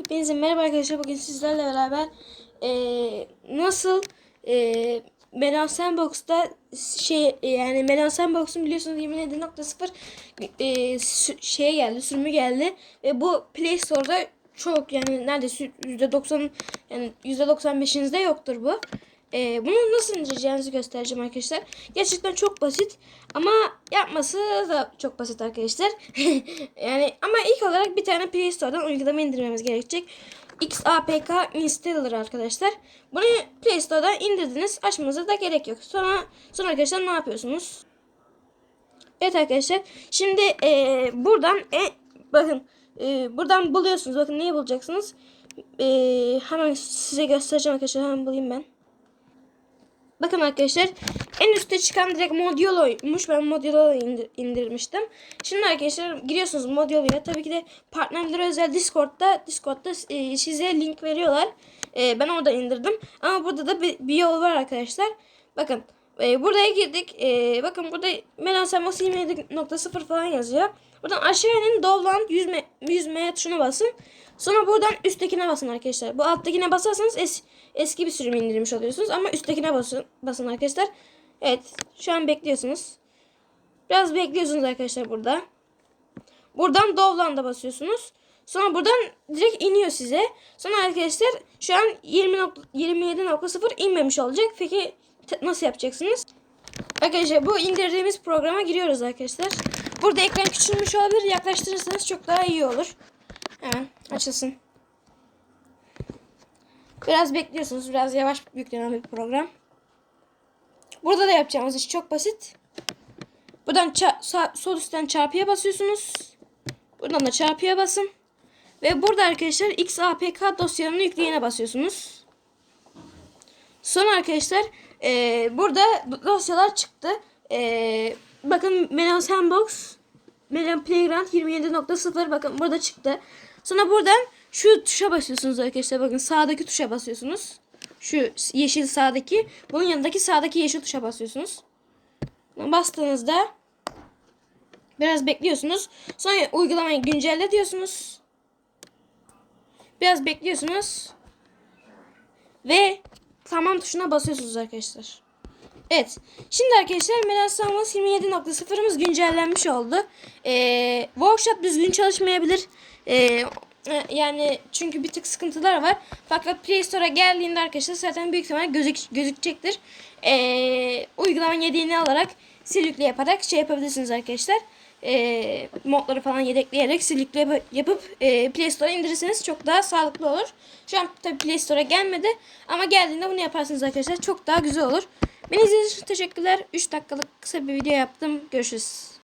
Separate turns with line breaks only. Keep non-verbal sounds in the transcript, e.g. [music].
Hepinize merhaba arkadaşlar. Bugün sizlerle beraber eee, nasıl eee Melon Sandbox'ta şey yani Melon Sandbox'un biliyorsunuz 27.0 eee, sü- şeye geldi, sürümü geldi ve bu Play Store'da çok yani neredeyse %90 yani %95'inizde yoktur bu. Eee, bunu nasıl indireceğinizi göstereceğim arkadaşlar. Gerçekten çok basit ama yapması da çok basit arkadaşlar. [laughs] yani ama ilk olarak bir tane Play Store'dan uygulama indirmemiz gerekecek. XAPK installer arkadaşlar. Bunu Play Store'dan indirdiniz. Açmanıza da gerek yok. Sonra sonra arkadaşlar ne yapıyorsunuz? Evet arkadaşlar. Şimdi eee, buradan e, bakın eee, buradan buluyorsunuz. Bakın neyi bulacaksınız? Eee, hemen size göstereceğim arkadaşlar. Hemen bulayım ben. Bakın arkadaşlar en üstte çıkan direkt Modulo'ymuş. Ben Modulo'yu indir- indirmiştim. Şimdi arkadaşlar giriyorsunuz Modulo'ya. Tabii ki de partnerlere özel Discord'da Discord'da e, size link veriyorlar. E, ben orada indirdim. Ama burada da bir, bir yol var arkadaşlar. Bakın e, buraya girdik. E, bakın burada Melan Semos 27.0 falan yazıyor. Buradan aşağı inin Download 100 me, 100 M tuşuna basın. Sonra buradan üsttekine basın arkadaşlar. Bu alttakine basarsanız es, eski bir sürüm indirmiş oluyorsunuz. Ama üsttekine basın, basın arkadaşlar. Evet şu an bekliyorsunuz. Biraz bekliyorsunuz arkadaşlar burada. Buradan Download'a basıyorsunuz. Sonra buradan direkt iniyor size. Sonra arkadaşlar şu an 20 nok- 27.0 inmemiş olacak. Peki nasıl yapacaksınız? Arkadaşlar bu indirdiğimiz programa giriyoruz arkadaşlar. Burada ekran küçülmüş olabilir. Yaklaştırırsanız çok daha iyi olur. Hemen açılsın. Biraz bekliyorsunuz. Biraz yavaş yüklenen bir program. Burada da yapacağımız iş çok basit. Buradan sol üstten çarpıya basıyorsunuz. Buradan da çarpıya basın. Ve burada arkadaşlar XAPK dosyanın yükleyene basıyorsunuz. Sonra arkadaşlar eee, burada bu dosyalar çıktı. Eee, bakın Melon Sandbox, Melon Playground 27.0 bakın burada çıktı. Sonra buradan şu tuşa basıyorsunuz arkadaşlar. Bakın sağdaki tuşa basıyorsunuz. Şu yeşil sağdaki. Bunun yanındaki sağdaki yeşil tuşa basıyorsunuz. Bastığınızda biraz bekliyorsunuz. Sonra uygulamayı güncelle diyorsunuz. Biraz bekliyorsunuz. Ve tamam tuşuna basıyorsunuz arkadaşlar. Evet. Şimdi arkadaşlar Melan Sanvas 27.0'ımız güncellenmiş oldu. Ee, workshop düzgün çalışmayabilir. Ee, e, yani çünkü bir tık sıkıntılar var. Fakat Play Store'a geldiğinde arkadaşlar zaten büyük ihtimal gözük, gözükecektir. Ee, uygulama yediğini alarak sil yükle yaparak şey yapabilirsiniz arkadaşlar. Ee, modları falan yedekleyerek sil yükle yap- yapıp e, Play Store'a indirirseniz çok daha sağlıklı olur. Şu an tabii Play Store'a gelmedi ama geldiğinde bunu yaparsınız arkadaşlar. Çok daha güzel olur. Beni izlediğiniz için teşekkürler. 3 dakikalık kısa bir video yaptım. Görüşürüz.